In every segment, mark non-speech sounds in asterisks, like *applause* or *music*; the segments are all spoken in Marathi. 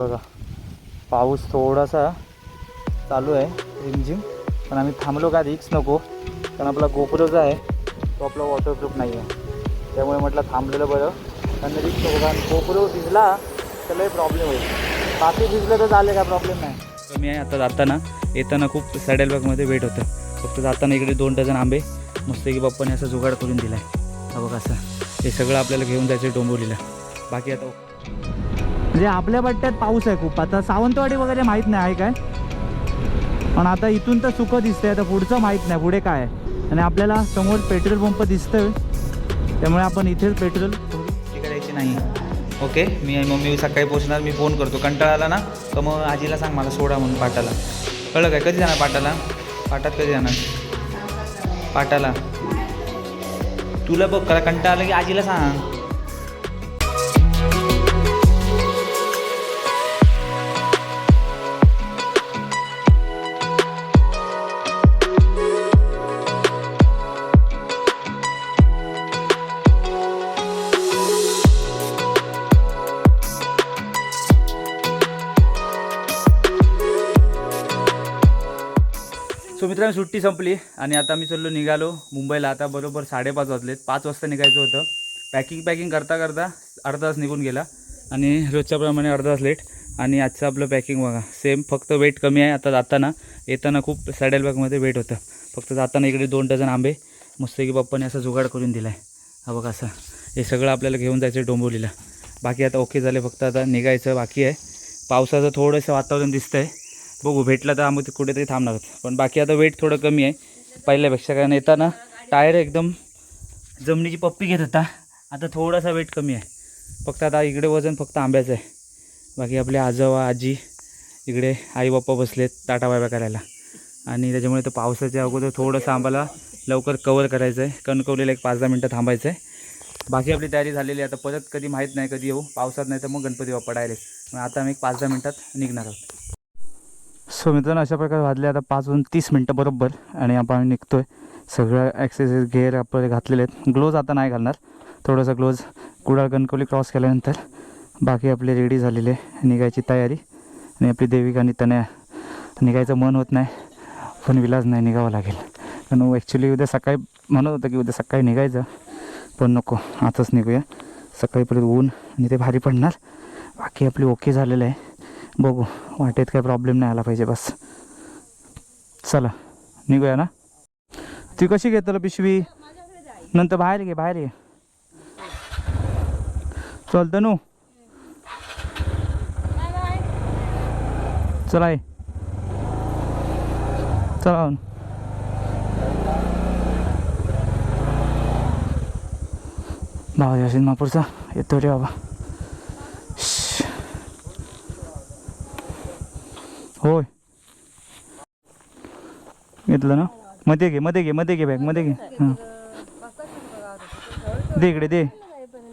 बघा पाऊस थोडासा चालू आहे रिमझिम पण आम्ही थांबलो का रिक्स नको. कारण आपला गोप्रो जो आहे तो आपला वॉटरप्रूफ नाही आहे. त्यामुळे म्हटलं थांबलेलं बरं. आणि रिक्स नको कारण गोप्रो भिजला तर लय प्रॉब्लेम होईल. बाकी भिजलं तर झाले काय प्रॉब्लेम नाही. कमी आहे आता जाताना. येताना खूप सॅडल बॅगमध्ये वेट होतं. फक्त जाताना इकडे दोन डझन आंबे. मस्त की बाप्पाने असं जुगाड करून दिला आहे बघा असं. हे सगळं आपल्याला घेऊन जायचं आहे बाकी आता म्हणजे आपल्या पट्ट्यात पाऊस आहे खूप. आता सावंतवाडी वगैरे माहीत नाही आहे काय? पण आता इथून तर सुकं दिसतंय आता पुढचं माहीत नाही पुढे काय आहे. आणि आपल्याला समोर पेट्रोल पंप दिसतोय त्यामुळे आपण इथेच पेट्रोल करायची नाही. ओके मी आणि मम्मी सकाळी पोहोचणार मी फोन करतो. कंटाळा आला ना तर मग आजीला सांग मला सोडा म्हणून पाटाला. कळलं काय? कधी जाणार पाटाला? पाटात कधी जाणार? पाटाला. तुला बघ करा कंटाळा आला की आजीला सांग. मित्रांनो सुट्टी संपली आणि आता मी चाललो निघालो मुंबईला. आता बरोबर साडेपाच वाजलेत. पाच वाजता निघायचं होतं. पॅकिंग पॅकिंग करता करता अर्धा तास निघून गेला आणि रोजच्याप्रमाणे अर्धा तास लेट आणि आजचं आपलं पॅकिंग बघा. सेम फक्त वेट कमी आहे. आता जाताना येताना खूप सॅडल बॅगमध्ये वेट होतं. फक्त जाताना इकडे दोन डझन आंबे मस्त की बाप्पाने असं जुगाड करून दिला आहे हा बघा असं. हे सगळं आपल्याला घेऊन जायचं आहे डोंबोलीला बाकी आता ओके झाले फक्त आता निघायचं बाकी आहे. पावसाचं थोडंसं वातावरण दिसतं आहे बघू भेटला तर आम्ही कुठेतरी थांबणार. आहोत पण बाकी आता वेट थोडं कमी आहे. पहिल्यापेक्षा कारण येताना टायर एकदम जमिनीची पप्पी घेत होता. आता थोडासा वेट कमी आहे. फक्त आता इकडे वजन फक्त आंब्याचं आहे. बाकी आपले आजोबा आजी इकडे आई बाप्पा बसलेत ताटाबाब्या बायबा करायला. आणि त्याच्यामुळे तर पावसाच्या अगोदर थोडंसं आम्हाला लवकर कवर करायचं आहे कणकवलेलं एक पाच दहा मिनटं थांबायचं आहे बाकी आपली तयारी झालेली आहे. आता परत कधी माहीत नाही कधी येऊ. पावसात नाही तर मग गणपती बाप्पा डायरेक्ट मग आता आम्ही एक पाच दहा मिनटात निघणार आहोत. सो मित्रांनो अशा प्रकारे वाजले आता पाच वाजून तीस मिनटं बरोबर आणि आपण निघतो आहे सगळं ॲक्सेसरीज गेअर आपले घातलेले आहेत. ग्लोज आता नाही घालणार. थोडंसं ग्लोज कुडाळ कणकवली क्रॉस केल्यानंतर बाकी आपले रेडी झालेले आहे निघायची तयारी. आणि आपली देविका आणि तण्या निघायचं मन होत नाही पण विलाज नाही निघावं लागेल. कारण ॲक्च्युली उद्या सकाळी म्हणत होतं की उद्या सकाळी निघायचं पण नको आताच निघूया. सकाळी परत ऊन आणि ते भारी पडणार. बाकी आपली ओके झालेलं आहे. बघू वाटेत काही प्रॉब्लेम नाही आला पाहिजे बस. चला निघूया ना? ती कशी घेतलं पिशवी? नंतर बाहेर घे बाहेर ये. चल तनू. चला ये. चला बाबा यासिन येतो रे बाबा. होय. घेतलं ना? मध्ये घे मध्ये घे मध्ये घे बॅगमध्ये घे. हां. दे इकडे दे.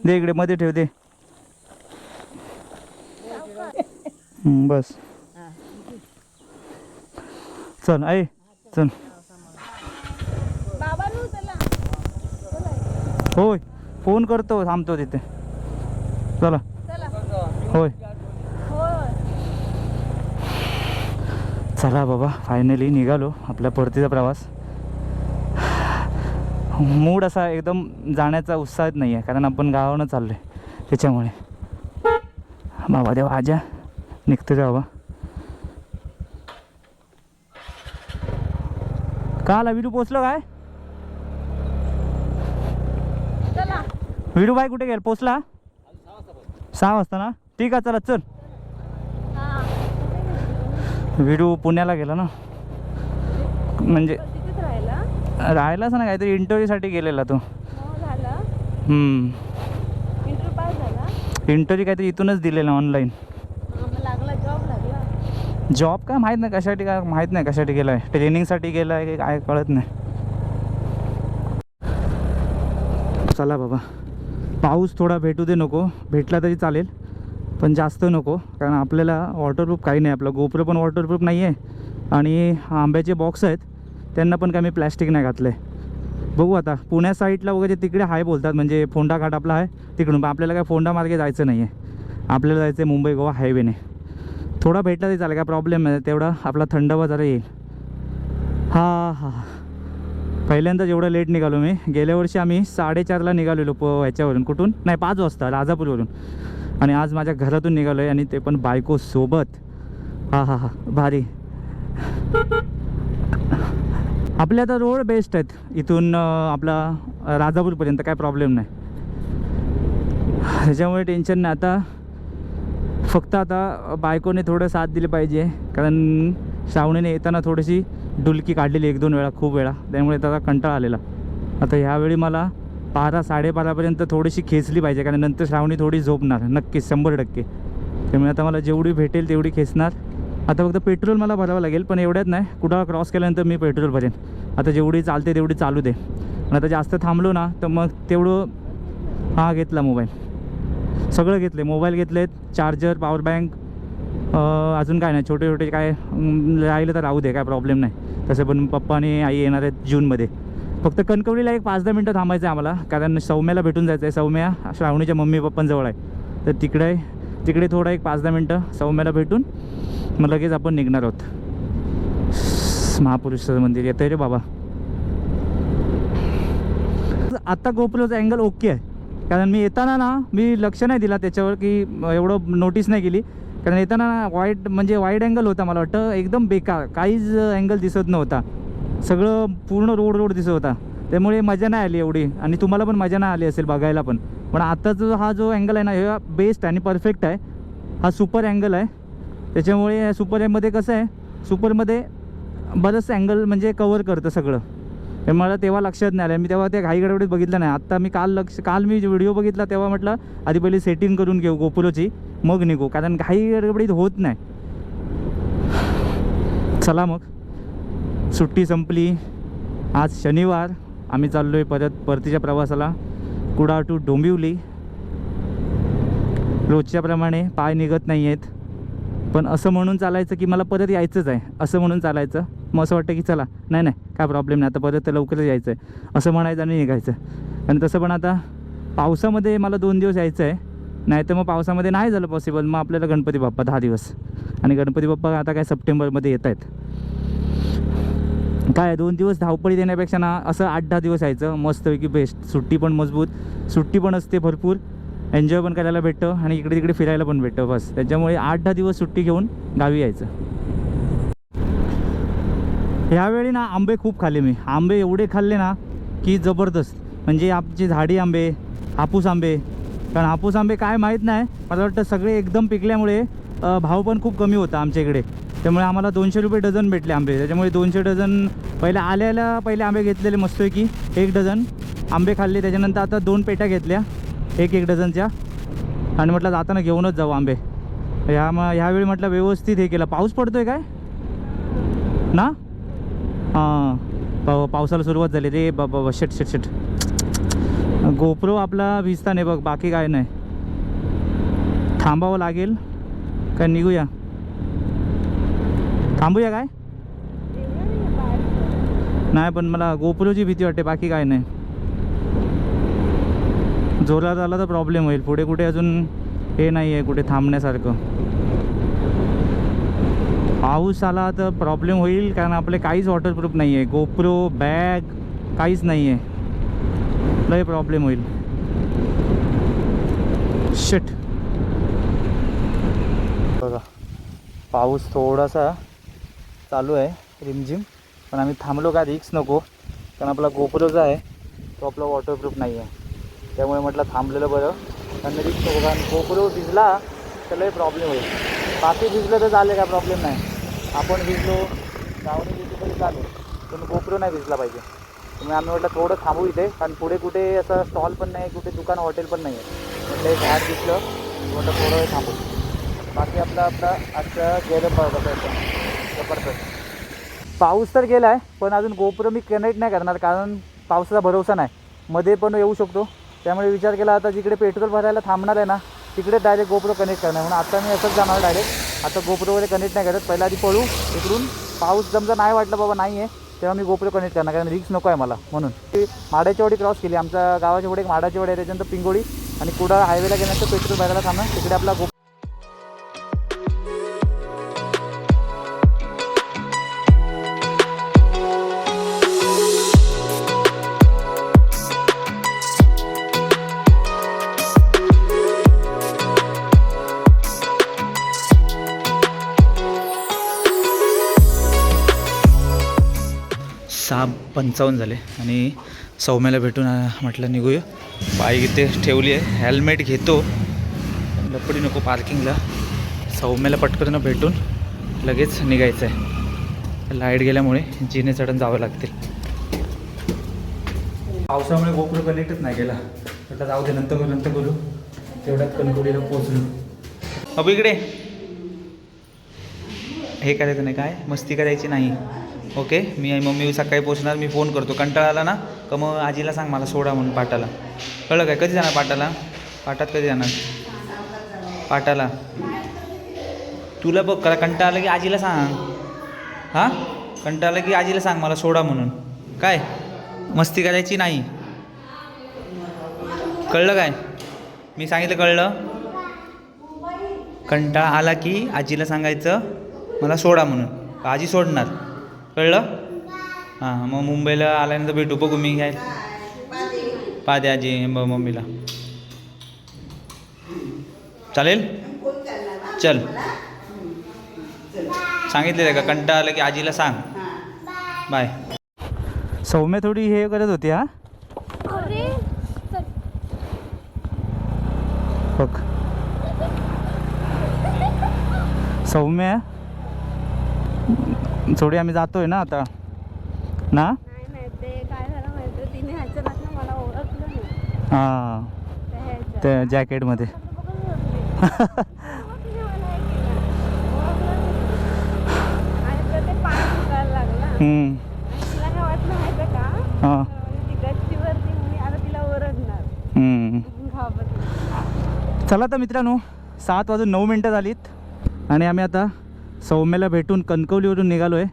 दे इकडे मध्ये ठेव दे. हं, बस. चल आई चल. होय. फोन करतो थांबतो तिथे. चला. होय. चला बाबा फायनली निघालो आपल्या परतीचा प्रवास. मूड असा एकदम जाण्याचा उत्साहच नाही आहे कारण आपण गावानं चाललो आहे त्याच्यामुळे. बाबा देवा आजा. निघतो रे बाबा? का आला? विडू पोचलो काय? विडू बाई कुठे गेला? पोचला सहा वाजता ना? ठीक आहे चला चल. विडू पुण्याला गेला ना. म्हणजे राहिलाच ना काहीतरी इंटरव्ह्यूसाठी गेलेला तो. इंटरव्ह्यू काहीतरी इथूनच दिलेला ऑनलाईन जॉब काय माहीत नाही कशासाठी काय माहीत नाही कशासाठी गेला आहे ट्रेनिंगसाठी गेला आहे की काय कळत नाही. चला बाबा. पाऊस थोडा भेटू दे नको. भेटला तरी चालेल. पण जास्त नको कारण आपल्याला वॉटरप्रूफ काही नाही आपलं गोप्रो पण वॉटरप्रूफ नाही आहे आणि आंब्याचे बॉक्स आहेत त्यांना पण काय मी प्लॅस्टिक नाही घातलं आहे बघू आता पुण्या साईडला वगैरे तिकडे हाय बोलतात म्हणजे फोंडा घाट आपला आहे तिकडून. पण आपल्याला काय फोंडा मार्गे जायचं नाही आहे आपल्याला जायचं आहे मुंबई गोवा हायवेने थोडा भेटला तरी चालेल काय प्रॉब्लेम नाही तेवढा आपला थंडावा जरा येईल. हा हा पहिल्यांदा जेवढं लेट निघालो मी. गेल्या वर्षी आम्ही साडेचारला निघालेलो प ह्याच्यावरून कुठून? नाही पाच वाजता राजापूरवरून. आणि आज माझ्या घरातून निघालो आहे आणि ते पण बायको सोबत. हा हा हा. भारी. आपले आता रोड बेस्ट आहेत. इथून आपला राजापूरपर्यंत काय प्रॉब्लेम नाही. त्याच्यामुळे टेन्शन नाही. आता फक्त आता बायकोने थोडं साथ दिली पाहिजे. कारण श्रावणीने येताना थोडीशी डुलकी काढलेली एक दोन वेळा खूप वेळा. त्यामुळे त्याचा कंटाळा आलेला. आता ह्यावेळी मला बारा साडेबारापर्यंत थोडीशी खेचली पाहिजे कारण नंतर श्रावणी थोडी झोपणार नक्कीच शंभर टक्के. त्यामुळे आता मला जेवढी भेटेल तेवढी खेचणार. आता फक्त पेट्रोल मला भरावं लागेल पण एवढ्यात नाही. कुठं क्रॉस केल्यानंतर मी पेट्रोल भरेन. आता जेवढी चालते तेवढी चालू दे. पण आता जास्त थांबलो ना तर मग तेवढं हा घेतला मोबाईल. सगळं घेतलं आहे मोबाईल घेतले आहेत चार्जर पॉवर बँक अजून काय नाही. छोटे छोटे काय राहिलं तर राहू दे काय प्रॉब्लेम नाही. तसं पण पप्पा आणि आई येणार आहेत जूनमध्ये. फक्त कणकवलीला एक पाच दहा मिनटं थांबायचं आहे आम्हाला. कारण सौम्याला भेटून जायचं आहे सौम्या श्रावणीच्या मम्मी पप्पांजवळ आहे. तर तिकडे तिकडे थोडं एक पाच दहा मिनटं सौम्याला भेटून मग लगेच आपण निघणार आहोत. महापुरुषाचं मंदिर येतं आहे रे बाबा. आत्ता गोप्रोचा अँगल ओके आहे. कारण मी येताना ना मी लक्ष नाही दिला त्याच्यावर की एवढं नोटीस नाही केली. कारण येताना ना वाईट म्हणजे वाईड अँगल होता मला वाटतं. एकदम बेकार. काहीच अँगल दिसत नव्हता. सगळं पूर्ण रोड रोड दिसत होता. त्यामुळे मजा नाही आली एवढी. आणि तुम्हाला पण मजा नाही आली असेल बघायला पण. पण आता जो हा जो अँगल आहे ना हे बेस्ट आणि परफेक्ट आहे. हा सुपर अँगल आहे. त्याच्यामुळे या सुपर एमध्ये कसं आहे सुपरमध्ये बरंचसं अँगल म्हणजे कवर करतं सगळं. हे मला तेव्हा लक्षात नाही आलं. मी तेव्हा ते घाई गडबडीत बघितलं नाही. आत्ता मी काल लक्ष काल मी व्हिडिओ बघितला तेव्हा म्हटलं आधी पहिले सेटिंग करून घेऊ गोपुलोची. मग निघू. कारण घाई गडबडीत होत नाही. चला मग. सुट्टी संपली. आज शनिवार. आम्ही चाललो आहे परत परतीच्या प्रवासाला. कुडा टू डोंबिवली. रोजच्याप्रमाणे पाय निघत नाही आहेत पण असं म्हणून चालायचं की मला परत यायचंच आहे. असं म्हणून चालायचं. मग असं वाटतं की चला नाही नाही काय प्रॉब्लेम नाही. आता परत तर लवकरच यायचं आहे असं म्हणायचं आणि निघायचं. आणि तसं पण आता पावसामध्ये मला दोन दिवस यायचं आहे. नाही तर मग पावसामध्ये नाही झालं पॉसिबल मग आपल्याला गणपती बाप्पा दहा दिवस. आणि गणपती बाप्पा आता काय सप्टेंबरमध्ये येत आहेत काय दोन दिवस धावपळी देण्यापेक्षा ना असं आठ दहा दिवस यायचं. मस्तपैकी बेस्ट सुट्टी पण मजबूत. सुट्टी पण असते भरपूर. एन्जॉय पण करायला भेटतं आणि इकडे तिकडे फिरायला पण भेटतं बस. त्याच्यामुळे आठ दहा दिवस सुट्टी घेऊन गावी यायचं. ह्यावेळी ना आंबे खूप खाल्ले मी. आंबे एवढे खाल्ले ना की जबरदस्त. म्हणजे आपचे झाडी आंबे हापूस आंबे. कारण हापूस आंबे काय माहीत नाही. मला वाटतं सगळे एकदम पिकल्यामुळे भाव पण खूप कमी होता आमच्या इकडे. त्यामुळे आम्हाला दोनशे रुपये डझन भेटले आंबे. त्याच्यामुळे दोनशे डझन पहिले आल्याला पहिले आंबे घेतलेले मस्तपैकी. एक डझन आंबे खाल्ले. त्याच्यानंतर आता दोन पेट्या घेतल्या. एक एक डझनच्या. आणि म्हटलं जाताना घेऊनच जाऊ आंबे. ह्या मग ह्यावेळी म्हटलं व्यवस्थित हे केलं. पाऊस पडतोय काय? ना? हां. पाव पावसाला सुरुवात झाली. रे बाबा बा शेट शेट शेट. गोप्रो आपला भिजता नाही बघ. बाकी काय नाही. थांबावं लागेल. काय निघूया? थांबूया काय? नाही पण मला गोपुरोची भीती वाटते बाकी काय नाही. जोरात आला तर प्रॉब्लेम होईल. पुढे कुठे अजून हे नाही आहे कुठे थांबण्यासारखं. पाऊस आला तर प्रॉब्लेम होईल कारण आपले काहीच वॉटरप्रूफ नाही आहे गोप्रो बॅग काहीच नाही आहे लय प्रॉब्लेम होईल. शट बघा पाऊस थोडासा चालू आहे रिमझिम. पण आम्ही थांबलो का रिक्स नको. कारण आपला गोप्रो जो आहे तो आपला वॉटरप्रूफ नाही आहे त्यामुळे म्हटलं थांबलेलं बरं. कारण रिक्स नको कारण गोप्रो भिजला तर प्रॉब्लेम होईल. बाकी भिजलं तर चालेल काय प्रॉब्लेम नाही. आपण भिजलो गावने भिजलो तरी चालेल. पण गोप्रो नाही भिजला पाहिजे. त्यामुळे आम्ही म्हटलं थोडं थांबू इथे. कारण पुढे कुठे असं स्टॉल पण नाही कुठे दुकान हॉटेल पण नाही आहे म्हटलं एक बाहेर दिसलं म्हटलं थोडं थांबू. बाकी आपला आपला आजचा गेलं बघायचं जबरदस्त पाऊस तर गेला आहे पण अजून गोप्रो मी कनेक्ट नाही करणार कारण पावसाचा भरोसा नाही. मध्ये पण येऊ शकतो. त्यामुळे विचार केला आता जिकडे पेट्रोल भरायला थांबणार आहे ना तिकडे डायरेक्ट गोप्रो कनेक्ट करणार. म्हणून आता मी असंच जाणार डायरेक्ट आता गोप्रो वगैरे कनेक्ट नाही करत. पहिला आधी पळू इकडून पाऊस जमजा नाही वाटलं बाबा नाही आहे तेव्हा मी गोप्रो कनेक्ट करणार कारण रिक्स नको आहे मला. म्हणून. ती माडाची वडी क्रॉस केली. आमच्या गावाच्या पुढे एक माडाची आहे त्याच्यानंतर पिंगोळी आणि कुडाळ हायवेला गेल्यानंतर पेट्रोल भरायला थांबणार. तिकडे आपला गोप पंचावन्न झाले. आणि सौम्याला भेटून म्हटलं निघूया. बाईक इथे ठेवली आहे. हेल्मेट घेतो. लपडी नको पार्किंगला. सौम्याला पटकन भेटून लगेच निघायचं आहे लाइट गेल्यामुळे जिने चढण जावं लागतील. पावसामुळे गोपुर कनेक्टच नाही गेला म्हटलं जाऊ दे नंतर करू नंतर करू तेवढ्यात कणकुडीला पोचलो अब इकडे. हे करायचं नाही. काय? मस्ती करायची नाही. ओके मी मग मम्मी सकाळी पोचणार मी फोन करतो. कंटाळा आला ना? का मग आजीला सांग मला सोडा म्हणून पाटाला. कळलं काय? कधी जाणार पाटाला? पाटात कधी जाणार? पाटाला. तुला बघ करा कंटाळा आला की आजीला सांग. हां? कंटाळा आला की आजीला सांग मला सोडा म्हणून. काय? मस्ती करायची नाही. कळलं काय? मी सांगितलं कळलं? कंटाळा आला की आजीला सांगायचं मला सोडा म्हणून. आजी सोडणार. कळलं? हां मग मुंबईला आल्यानंतर भेटू. बघू मी घ्याय पाहते आजी मग मम्मीला. चालेल? चल. सांगितलेलं का? कंटाळा आलं की आजीला सांग. बाय. सौम्य थोडी हे करत होती हा? बघ. सौम्य? थोडी आम्ही जातोय ना आता. ना? हां. त्या जॅकेटमध्ये. चला तर मित्रांनो सात वाजून नऊ मिनटं झालीत. आणि आम्ही आता सौम्याला भेटून कणकवलीवरून निघालो आहे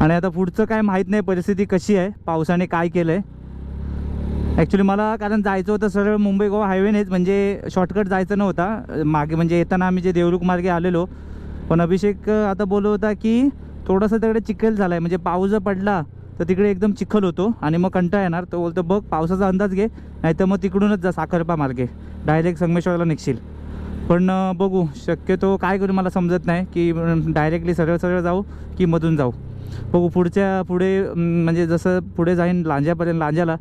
आणि आता पुढचं काय माहीत नाही परिस्थिती कशी आहे पावसाने काय केलं आहे ॲक्च्युली मला कारण जायचं होतं सरळ मुंबई गोवा हायवेनेच म्हणजे शॉर्टकट जायचं नव्हता. मागे म्हणजे येताना आम्ही जे देवरुख मार्गे आलेलो पण अभिषेक आता बोलत होता की थोडंसं तिकडे चिखल झाला आहे म्हणजे पाऊस जर पडला तर तिकडे एकदम चिखल होतो आणि मग कंटाळा येणार. तो बोलतो बघ पावसाचा अंदाज घे नाही तर मग तिकडूनच जा साखरपा मार्गे. डायरेक्ट संगमेश्वरला निघशील. पण बघू. शक्यतो काय करू मला समजत नाही की डायरेक्टली सरळ सरळ जाऊ की मधून जाऊ. बघू पुढच्या पुढे म्हणजे जसं पुढे जाईन लांज्यापर्यंत लांज्याला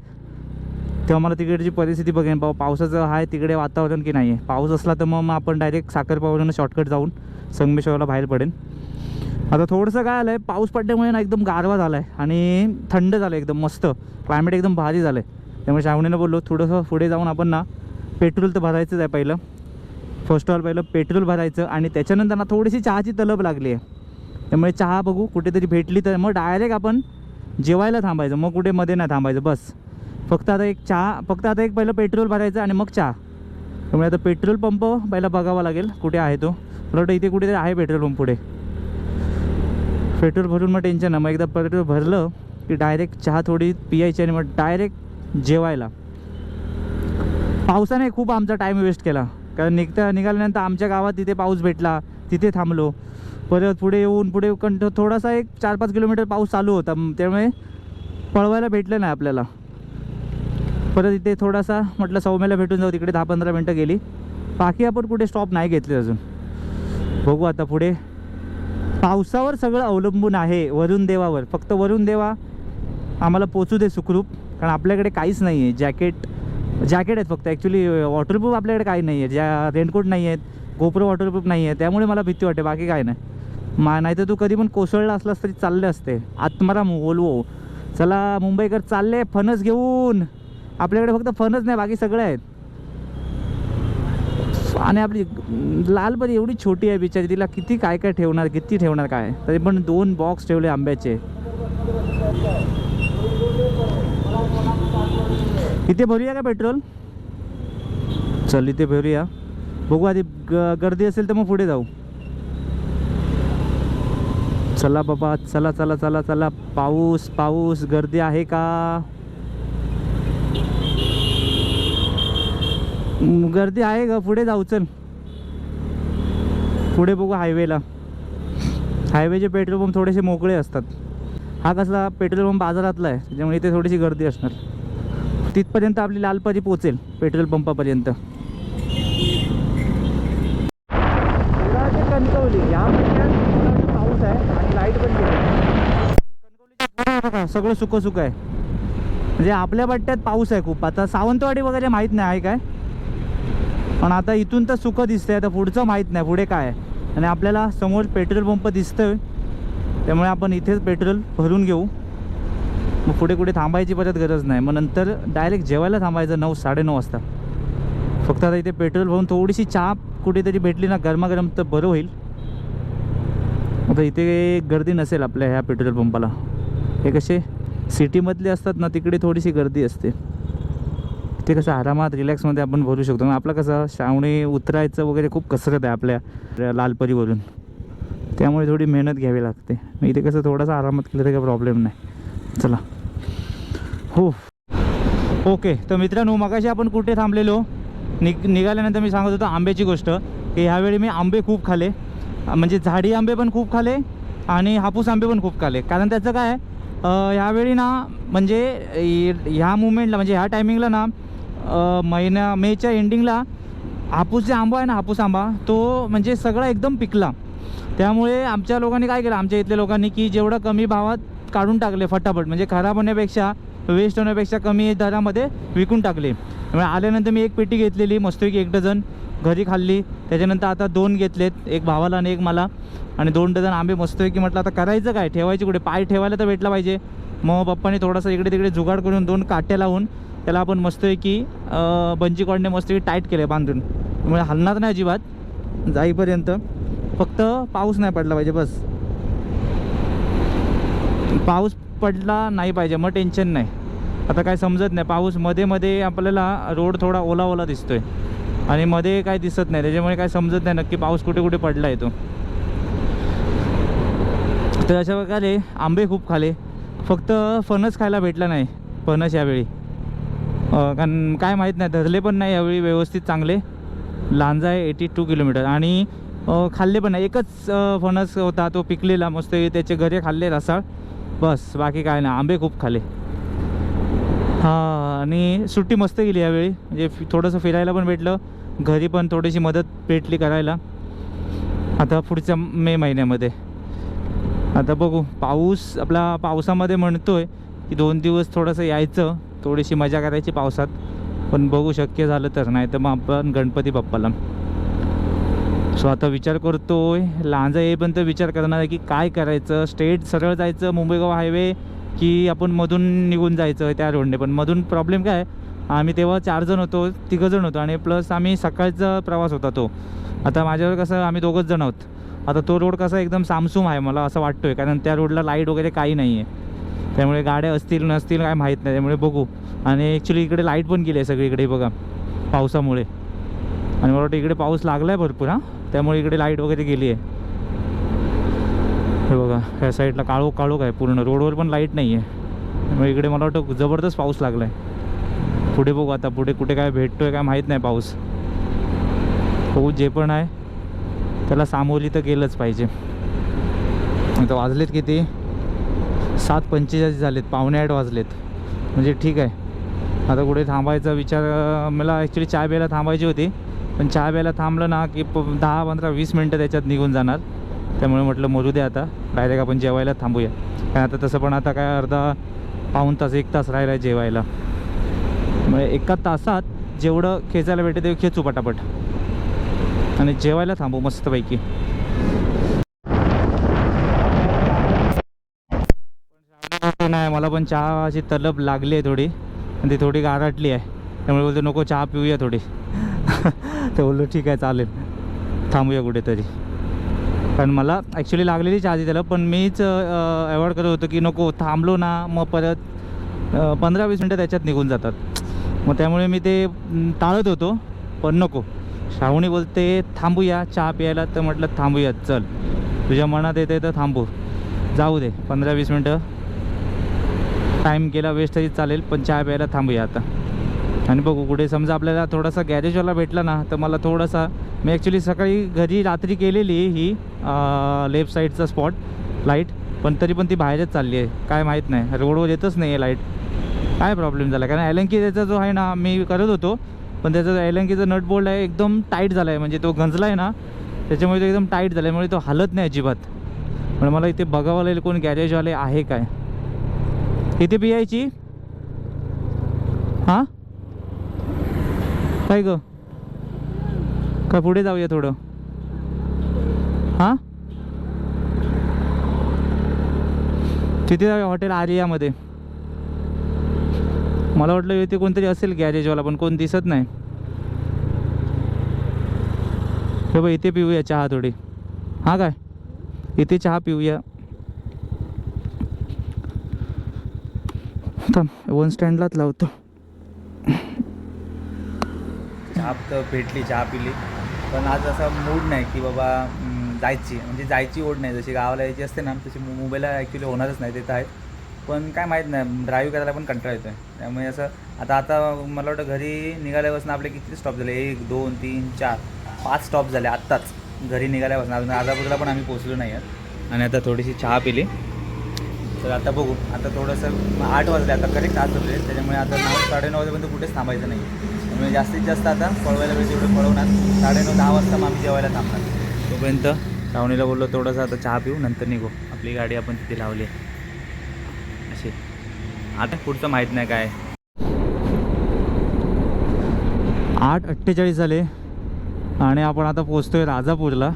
तेव्हा मला तिकडची परिस्थिती बघेन. पाव पावसाचं आहे तिकडे वातावरण की नाही आहे पाऊस असला तर मग मग आपण डायरेक्ट साखरपावरून शॉर्टकट जाऊन संगमेश्वरला बाहेर पडेन. आता थोडंसं काय आलं आहे पाऊस पडल्यामुळे ना एकदम गारवा झाला आहे आणि थंड झालं एकदम मस्त. क्लायमेट एकदम भारी झालं आहे त्यामुळे श्रावणीनं बोललो थोडंसं पुढे जाऊन आपण ना पेट्रोल तर भरायचंच आहे पहिलं. फर्स्ट ऑल पहिलं पेट्रोल भरायचं आणि त्याच्यानंतर ना थोडीशी चहाची तलब लागली आहे. त्यामुळे चहा बघू कुठेतरी भेटली तर मग डायरेक्ट आपण जेवायला थांबायचं मग कुठे मध्ये नाही थांबायचं बस. फक्त आता एक चहा फक्त आता एक पहिलं पेट्रोल भरायचं आणि मग चहा. त्यामुळे आता पेट्रोल पंप पहिला बघावा लागेल कुठे आहे तो. मला वाटतं इथे कुठेतरी आहे पेट्रोल पंप पुढे. पेट्रोल भरून मग टेन्शन आहे मग एकदा पेट्रोल भरलं की डायरेक्ट चहा थोडी पियायची आणि मग डायरेक्ट जेवायला. पावसाने खूप आमचा टाईम वेस्ट केला. कारण निघता निघाल्यानंतर आमच्या गावात तिथे पाऊस भेटला तिथे थांबलो. परत पुढे येऊन पुढे कंट थोडासा एक चार पाच किलोमीटर पाऊस चालू होता. त्यामुळे पळवायला भेटलं नाही आपल्याला. परत इथे थोडासा म्हटलं सौम्याला भेटून जाऊ तिकडे दहा पंधरा मिनटं गेली. बाकी आपण कुठे स्टॉप नाही घेतले अजून. बघू आता पुढे. पावसावर सगळं अवलंबून आहे वरुण देवावर. फक्त वरुण देवा आम्हाला पोचू दे सुखरूप कारण आपल्याकडे काहीच नाही आहे जॅकेट जॅकेट आहेत फक्त. ॲक्च्युली वॉटरप्रूफ आपल्याकडे काही नाही आहे ज्या रेनकोट नाही आहेत गोप्रो वॉटरप्रूफ नाही आहे त्यामुळे मला भीती वाटते. बाकी काय नाही. मा नाही तर तू कधी पण कोसळला असलास तरी चालले असते. आत्मारा ओलवो चला मुंबईकर चालले. फणस घेऊन. आपल्याकडे फक्त फणस नाही बाकी सगळे आहेत. आणि आपली लालपरी एवढी छोटी आहे बिचारी. तिला किती काय काय ठेवणार किती ठेवणार काय? तरी पण दोन बॉक्स ठेवले आंब्याचे. इथे भरूया का पेट्रोल? चल इथे भरूया. बघू आधी ग गर्दी असेल तर मग पुढे जाऊ. चला बाबा चला चला चला चला. पाऊस पाऊस गर्दी आहे का? गर्दी आहे का पुढे जाऊ चल. पुढे बघू हायवेला हायवेचे पेट्रोल पंप थोडेसे मोकळे असतात. हा कसला पेट्रोल पंप बाजारातला आहे. त्याच्यामुळे इथे थोडीशी गर्दी असणार. तिथपर्यंत आपली लालपरी पोचेल पेट्रोल पंपापर्यंत. कणकवली या महिन्यात पाऊस आहे आणि लाइट पण सगळं सुकं सुकं आहे. म्हणजे आपल्या पट्ट्यात पाऊस आहे खूप. आता सावंतवाडी वगैरे माहीत नाही आहे काय? पण आता इथून तर सुकं दिसतंय आता पुढचं माहीत नाही पुढे काय आहे. आणि आपल्याला समोर पेट्रोल पंप दिसतोय त्यामुळे आपण इथेच पेट्रोल भरून घेऊ. मग पुढे कुठे थांबायची परत गरज नाही. मग नंतर डायरेक्ट जेवायला थांबायचं नऊ साडेनऊ वाजता. फक्त आता इथे पेट्रोल भरून थोडीशी चहा कुठेतरी भेटली ना गरमागरम तर बरं होईल. आता इथे गर्दी नसेल आपल्या ह्या पेट्रोल पंपाला हे कसे? सिटीमधले असतात ना तिकडे थोडीशी गर्दी असते. ते कसं आरामात रिलॅक्समध्ये आपण भरू शकतो. मग आपलं कसं श्रावणी उतरायचं वगैरे खूप कसरत आहे आपल्या लालपरीवरून त्यामुळे थोडी मेहनत घ्यावी लागते. मग इथे कसं थोडासा आरामात केलं तर काही प्रॉब्लेम नाही. चला. हो ओके तर मित्रांनो मगाशी आपण कुठे थांबलेलो? नि निघाल्यानंतर मी सांगत होतो आंब्याची गोष्ट की ह्यावेळी मी आंबे खूप खाले. म्हणजे झाडी आंबे पण खूप खाले आणि हापूस आंबे पण खूप खाले. कारण त्याचं काय ह्यावेळी ना म्हणजे ह्या मुमेंटला म्हणजे ह्या टायमिंगला ना महिना महिन्या मेच्या एंडिंगला हापूस जे आंबा आहे ना हापूस आंबा तो म्हणजे सगळा एकदम पिकला. त्यामुळे आमच्या लोकांनी काय केलं आमच्या इथल्या लोकांनी की जेवढं कमी भावात काढून टाकले फटाफट म्हणजे खराब होण्यापेक्षा वेस्ट होण्यापेक्षा कमी दरामध्ये विकून टाकले. त्यामुळे आल्यानंतर मी एक पेटी घेतलेली मस्तपैकी एक डझन घरी खाल्ली. त्याच्यानंतर आता दोन घेतलेत एक भावाला आणि एक मला. आणि दोन डझन आंबे मस्तपैकी म्हटलं आता करायचं काय? ठेवायचे कुठे? पाय ठेवायला तर भेटला पाहिजे. मग पप्पाने थोडासा इकडे तिकडे जुगाड करून दोन काट्या लावून त्याला आपण मस्तपैकी बंजी कॉडने मस्तपैकी टाईट केले बांधून. त्यामुळे हलणार नाही अजिबात जाईपर्यंत. फक्त पाऊस नाही पडला पाहिजे बस. पाऊस पडला नाही पाहिजे मग टेन्शन नाही. आता काय समजत नाही. पाऊसमध्ये मध्ये आपल्याला रोड थोडा ओला ओला दिसतोय. आणि मध्ये काय दिसत नाही. त्याच्यामुळे काय समजत नाही. नक्की पाऊस कुठे कुठे पडला येतो तर अशा प्रकारे आंबे खूप खाले. फक्त फणस खायला भेटला नाही. फणस यावेळी. कारण काय माहीत नाही. धरले पण नाही यावेळी व्यवस्थित चांगले. लांजा आहे एटी टू किलोमीटर. आणि खाल्ले पण नाही. एकच फणस होता. तो पिकलेला. मस्त त्याचे घरे खाल्ले रसाळ. बस. बाकी काय नाही. आंबे खूप खाले. हां आणि सुट्टी मस्त गेली यावेळी. म्हणजे थोडंसं फिरायला पण भेटलं. घरी पण थोडीशी मदत भेटली करायला. आता पुढच्या मे महिन्यामध्ये. आता बघू. पाऊस आपला पावसामध्ये म्हणतोय की दोन दिवस थोडंसं यायचं. थोडीशी मजा करायची पावसात. पण बघू शक्य झालं तर. नाही तर मग आपण गणपती बाप्पाला. सो आता विचार करतोय. लांजा येईपर्यंत विचार करणार आहे की काय करायचं? स्टेट सरळ जायचं मुंबई गोवा हायवे की आपण मधून निघून जायचं त्या रोडने. पण मधून प्रॉब्लेम काय आम्ही तेव्हा चार जण होतो तिघं जण होतो आणि प्लस आम्ही सकाळचा प्रवास होता तो. आता माझ्यावर कसं आम्ही दोघंच जण आहोत. आता तो रोड कसा एकदम सामसूम आहे मला असं वाटतोय कारण त्या रोडला लाइट वगैरे काही नाही आहे त्यामुळे गाड्या असतील नसतील काय माहीत नाही. त्यामुळे बघू. आणि ॲक्च्युली इकडे लाइट पण गेली आहे सगळीकडे बघा पावसामुळे. आणि मला वाटतं इकडे पाऊस लागला आहे भरपूर हां. त्यामुळे इकडे लाइट वगैरे गेली आहे. हे बघा ह्या साईडला काळोख काळोख आहे पूर्ण. रोडवर पण लाइट नाही आहे मग इकडे मला वाटतं जबरदस्त पाऊस लागला आहे पुढे बघू आता पुढे कुठे काय भेटतो आहे काय माहीत नाही पाऊस. पाऊस जे पण आहे त्याला सामोरी तर गेलंच पाहिजे. आता वाजलेत किती? सात पंचेचाळीस झालेत पावणे आठ वाजलेत. म्हणजे ठीक आहे. आता कुठे थांबायचा विचार मला ॲक्च्युली चहा प्यायला थांबायची होती. पण चहा प्यायला थांबलं ना की प दहा पंधरा वीस मिनटं त्याच्यात निघून जाणार. त्यामुळे म्हटलं मरू द्या आता. डायरेक्ट आपण जेवायला थांबूया. कारण आता तसं पण आता काय अर्धा पाऊण तास एक तास राहिला आहे जेवायला. म्हणजे एका तासात जेवढं खेचायला भेटेल ते खेचू पटापट. आणि जेवायला थांबू मस्तपैकी. नाही मला पण चहाची तलब लागली आहे थोडी. आणि ती थोडी गारटली आहे. त्यामुळे बोलतो नको चहा पिऊया थोडी. *laughs* तर बोललो ठीक आहे चालेल. थांबूया कुठेतरी. कारण मला ॲक्च्युली लागलेली आधी त्याला पण मीच अवॉइड करत होतो की नको थांबलो ना मग परत पंधरा वीस मिनटं त्याच्यात निघून जातात. मग त्यामुळे मी ते टाळत होतो पण नको. श्रावणी बोलते थांबूया चहा प्यायला. तर म्हटलं थांबूया चल. तुझ्या मनात येते तर थांबू. जाऊ दे पंधरा वीस मिनटं. टाईम केला वेस्ट तरी चालेल पण चहा प्यायला थांबूया आता. आणि बघू कुठे समजा आपल्याला थोडासा गॅरेजवाला भेटला ना तर मला थोडासा मी ॲक्च्युली सकाळी घरी रात्री केलेली ही लेफ्ट साईडचा स्पॉट लाइट पण तरी पण ती बाहेरच चालली आहे. काय माहीत नाही. रोडवर येतच नाही आहे लाइट काय प्रॉब्लेम झाला? कारण एलंकी त्याचा जो आहे ना मी करत होतो. पण त्याचा जो एलंकीचा नट बोल्ट आहे एकदम टाईट झाला आहे म्हणजे तो गंजला आहे ना त्याच्यामुळे तो एकदम टाईट झाला आहे म्हणजे तो हलत नाही अजिबात. पण मला इथे बघावं लागेल कोण गॅरेजवाले आहे काय? इथे पियायची हां? काय गं? का पुढे जाऊया थोडं? हां? तिथे जाऊया हॉटेल आर्यामध्ये. मला वाटलं इथे कोणतरी असेल गॅरेजवाला पण कोण दिसत नाही. हे बघ इथे पिऊया चहा थोडी. हां काय? इथे चहा पिऊया. थांब वन स्टँडलाच लावतो. चहा भेटली चहा पिली. पण आज असा मूड नाही की बाबा जायची. म्हणजे जायची ओढ नाही. जशी गावाला यायची असते ना तशी मुंबईला ॲक्च्युली होणारच नाही. ते तर आहे पण काय माहीत नाही. ड्राईव्ह करायला पण कंटाळा येतो आहे त्यामुळे असं आता आता मला वाटतं घरी निघाल्यापासून आपले किती स्टॉप झाले? एक दोन तीन चार पाच स्टॉप झाले आत्ताच. घरी निघाल्यापासून. अजून आजापूरला पण आम्ही पोचलो नाही आहेत आणि आता थोडीशी चहा पिली. तर आता बघू. आता थोडंसं आठ वाजले. आता करेक्ट आठ वाजले. त्याच्यामुळे आता नऊ साडेनऊ वाजेपर्यंत कुठेच थांबायचं नाही. म्हणजे जास्तीत जास्त आता पळवायला वेळ तेवढं पळवणार. साडेनऊ दहा वाजता मग आम्ही जेवायला थांबणार. तोपर्यंत श्रावणीला बोललो थोडंसं आता चहा पिऊ नंतर निघू. आपली गाडी आपण तिथे लावली आहे. अशी. आता पुढचं माहीत नाही काय. आठ अठ्ठेचाळीस झाले. आणि आपण आता पोचतोय राजापूरला.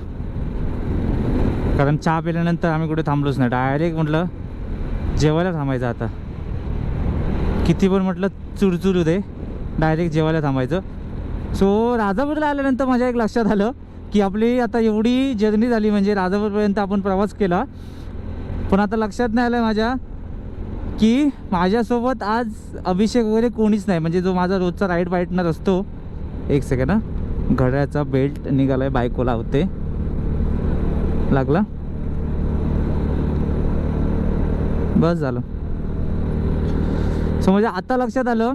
कारण चहा पिल्यानंतर आम्ही कुठे थांबलोच नाही. डायरेक्ट म्हटलं जेवायला थांबायचं आता. किती पण म्हटलं चुरचुरू दे. डायरेक्ट जेवायला थांबायचं. सो राजापूरला आल्यानंतर माझ्या एक लक्षात आलं की आपली आता एवढी जर्नी झाली म्हणजे राजापूरपर्यंत आपण प्रवास केला. पण आता लक्षात नाही आलं माझ्या की माझ्यासोबत आज अभिषेक वगैरे कोणीच नाही. म्हणजे जो माझा रोजचा राईड बाईटनर असतो एक सेकंड हा. घड्याचा बेल्ट निघाला आहे बायकोला होते लागला? बस झालं. सो म्हणजे आता लक्षात आलं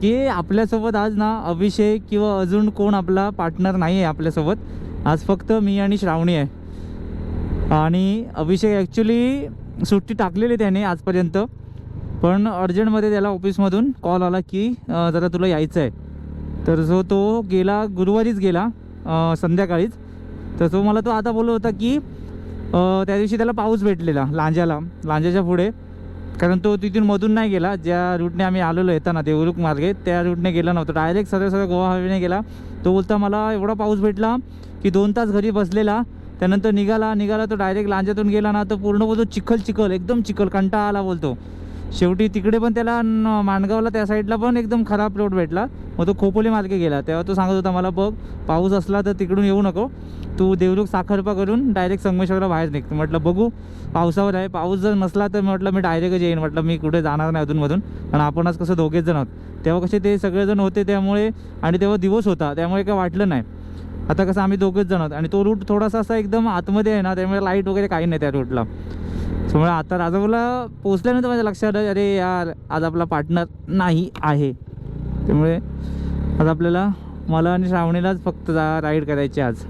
की आपल्यासोबत आज ना अभिषेक किंवा अजून कोण आपला पार्टनर नाही आहे आपल्यासोबत. आज फक्त मी आणि श्रावणी आहे. आणि अभिषेक ॲक्च्युली सुट्टी टाकलेली त्याने आजपर्यंत. पण अर्जंटमध्ये त्याला ऑफिसमधून कॉल आला की जरा तुला यायचं आहे. तर जो तो गेला गुरुवारीच गेला संध्याकाळीच. तर तो मला तो आता बोलत होता की त्या दिवशी त्याला पाऊस भेटलेला लांजाला. लांजाच्या पुढे. कारण तो तिथून मधून नाही गेला. ज्या रूटने आम्ही आलेलो येताना देवरुख मार्गे त्या रूटने गेला नव्हता. डायरेक्ट सरळ सरळ गोवा हायवेने गेला. तो बोलता मला एवढा पाऊस भेटला की दोन तास घरी बसलेला. त्यानंतर निघाला निघाला तो डायरेक्ट लांजातून गेला ना तो पूर्ण बोलतो चिखल चिखल एकदम चिखल कंटाळा आला बोलतो. शेवटी तिकडे पण त्याला माणगावला त्या साईडला पण एकदम खराब रोड भेटला. मग तो खोपोली मार्गे गेला. तेव्हा तो सांगत होता मला बघ पाऊस असला तर तिकडून येऊ नको. तू देवरुख साखरपा करून डायरेक्ट संगमेश्वरला बाहेर निघतो म्हटलं बघू पावसावर आहे. पाऊस जर नसला तर म्हटलं मी डायरेक्टच येईन. म्हटलं मी कुठे जाणार नाही अधूनमधून. पण आपण आज कसं दोघेच जण आहोत. तेव्हा कसे ते सगळेजण होते त्यामुळे आणि तेव्हा दिवस होता त्यामुळे काय वाटलं नाही. आता कसं आम्ही दोघेच जण आहोत. आणि तो रूट थोडासा असा एकदम आतमध्ये आहे ना त्यामुळे लाइट वगैरे काही नाही त्या रूटला त्यामुळे आता राजापूरला पोचल्यानंतर माझ्या लक्षात आलं अरे यार आज आपला पार्टनर नाही आहे. त्यामुळे आज आपल्याला मला आणि श्रावणीलाच फक्त जा राईड करायची आज.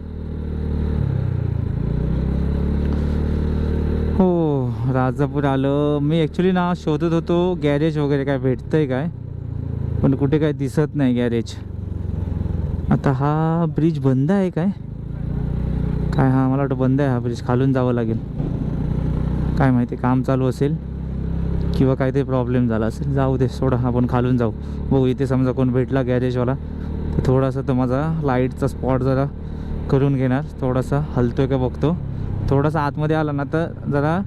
हो राजापूर आलं. मी ॲक्च्युली ना शोधत होतो गॅरेज वगैरे काय भेटतंय काय? पण कुठे काय दिसत नाही गॅरेज आता हा ब्रिज बंद आहे काय? काय हा मला वाटतं बंद आहे हा ब्रिज खालून जावं लागेल. काय माहिती काम चालू असेल किंवा काहीतरी प्रॉब्लेम झाला असेल जाऊ दे सोडा आपण खालून जाऊ. बघू इथे समजा कोण भेटला गॅरेजवाला तर थोडासा तो माझा लाईटचा स्पॉट जरा करून घेणार. थोडासा हलतोय का बघतो. थोडासा आतमध्ये आला ना तर जरा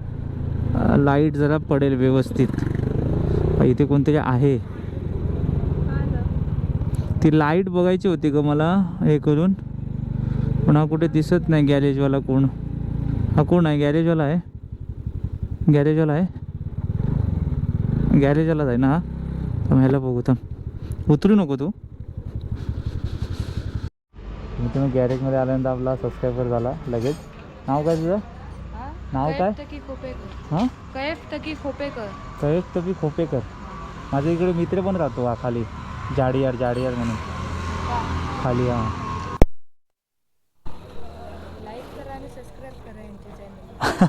लाइट जरा पडेल व्यवस्थित. इथे कोणतरी आहे. ती लाइट बघायची होती का मला हे करून. पण हा कुठे दिसत नाही गॅरेजवाला कोण. हा कोण आहे? गॅरेजवाला आहे? गॅरेजवाला आहे. गॅरेजवालाच आहे ना हा? तर ह्याला बघू थांब. उतरू नको तू. तुम्ही गॅरेजमध्ये आल्यानंतर आपला सबस्क्रायबर झाला लगेच. नाव काय तुझं? नाव काय? तकी खोपेकर. हां? कैफ तकी खोपेकर. कळेश कवी खोपेकर. माझ्या इकडे मित्र पण राहतो हा खाली. जाडियार जाडियार म्हणून. खाली हा लाईक करा आणि सबस्क्राईब करा यांच्या चॅनल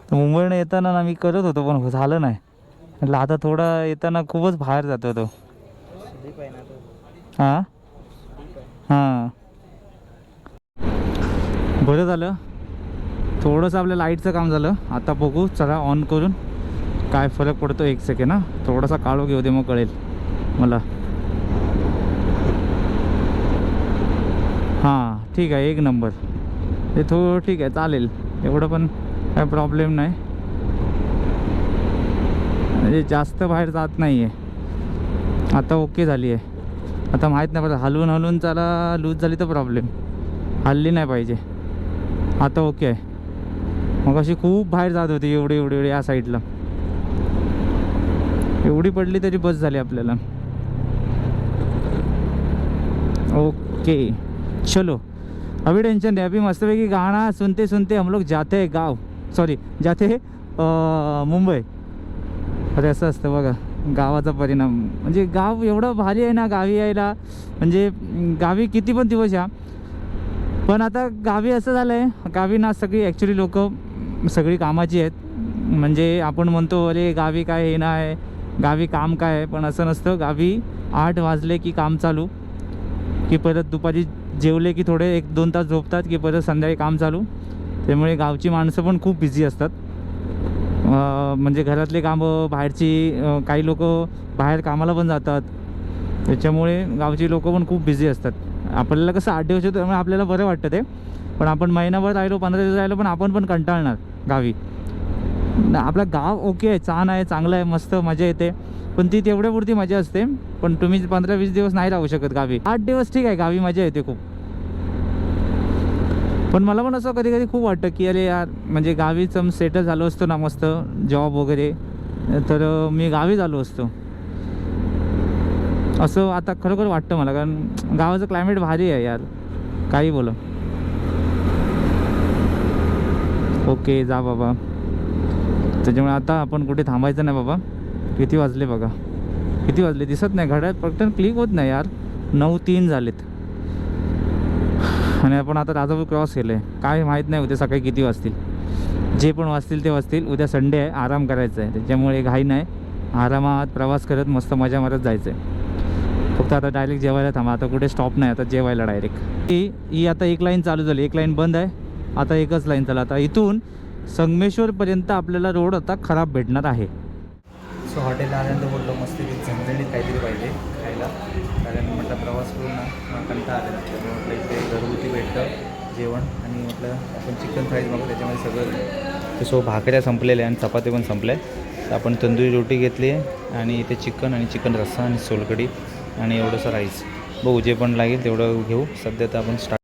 तर मुंबईनं येताना ना मी करत होतो पण झालं नाही. म्हटलं आता थोडा येताना खूपच बाहेर जातो तो. हां? हां. बरं झालं. थोडंसं आपल्या लाईटचं काम झालं. आता बघू चला ऑन करून काय फरक पडतो एक सेकंड ना थोडासा काळो घेऊ दे मग कळेल मला. हां ठीक आहे एक नंबर ते थोडं ठीक आहे चालेल. एवढं पण काय प्रॉब्लेम नाही. म्हणजे जास्त बाहेर जात नाही आहे आता ओके झाली आहे आता माहीत नाही पडत हलवून हलवून त्याला लूज झाली तर प्रॉब्लेम हल्ली नाही पाहिजे. आता ओके आहे. मग अशी खूप बाहेर जात होती एवढी एवढी एवढी या साईडला एवढी पडली तरी बस झाली आपल्याला. ओके चलो. अभी टेंशन नहीं अभी मस्तपैकी गाना सुनते सुनते हम लोग जाते हैं गाव. सॉरी जाते मुंबई. अरे असं असतं बघा. गावाचा परिणाम. म्हणजे गाव एवढं भारी आहे ना गावी यायला. म्हणजे गावी किती पण दिवस या. पण आता गावी असं झालं आहे गावी ना सगळी ॲक्च्युली लोक सगळी कामाची आहेत. म्हणजे आपण म्हणतो अरे गावी काय हे नाही गावी काम काय आहे? पण असं नसतं. गावी आठ वाजले की काम चालू. की परत दुपारी जेवले की थोडे एक दोन तास झोपतात की परत संध्याकाळी काम चालू. त्यामुळे गावची माणसं पण खूप बिझी असतात. म्हणजे घरातले कामं बाहेरची काही लोक बाहेर कामाला पण जातात. त्याच्यामुळे गावची लोक पण खूप बिझी असतात. आपल्याला कसं आठ दिवस होतं त्यामुळे आपल्याला बरं वाटतं ते. पण आपण महिनाभर राहिलो पंधरा दिवस राहिलो पण आपण पण कंटाळणार गावी. आपला आपलं गाव ओके आहे छान आहे चांगलं आहे मस्त मजा येते. पण ती तेवढ्यापुरती मजा असते. पण तुम्ही पंधरा वीस दिवस नाही राहू शकत गावी. आठ दिवस ठीक आहे गावी मजा येते खूप. पण मला पण असं कधी कधी खूप वाटतं की अरे यार म्हणजे गावीच सेटल झालो असतो ना मस्त जॉब वगैरे तर मी गावी झालो असतो. असं आता खरोखर वाटतं मला कारण गावाचं क्लायमेट भारी आहे यार. काही बोला. ओके जा बाबा. त्याच्यामुळे आता आपण कुठे थांबायचं नाही बाबा. किती वाजले बघा. किती वाजले? दिसत नाही. घड्यात पटकन क्लिक होत नाही यार. नऊ तीन झालेत. आणि आपण आता राजापूर क्रॉस केलं. आहे काय माहीत नाही उद्या सकाळी किती वाजतील. जे पण वाजतील ते वाजतील. उद्या संडे आहे आराम करायचा आहे. त्याच्यामुळे घाई नाही. आरामात प्रवास करत मस्त मजा मारत जायचं आहे. फक्त आता डायरेक्ट जेवायला थांबा. आता कुठे स्टॉप नाही. आता जेवायला डायरेक्ट ही ही आता एक लाईन चालू झाली. एक लाईन बंद आहे. आता एकच लाईन चालू. आता इथून संगमेश्वरपर्यंत आपल्याला रोड आता खराब भेटणार आहे. सो हॉटेल आल्यानंतर बोललो मस्त काहीतरी पाहिजे खायला कारण म्हटलं प्रवास करून ना मला कंटाळा आलेला त्यामुळे म्हटलं इथे घरगुती भेटतं जेवण आणि म्हटलं आपण चिकन फ्राईज मागू त्याच्यामध्ये सगळं ते सो भाकऱ्या संपलेल्या आणि चपाती पण संपल्या. तर आपण तंदुरी रोटी घेतली आहे आणि इथे चिकन आणि चिकन रस्सा आणि सोलकडी आणि एवढंसं राईस. बघू जे पण लागेल तेवढं घेऊ. सध्या तर आपण स्टार्ट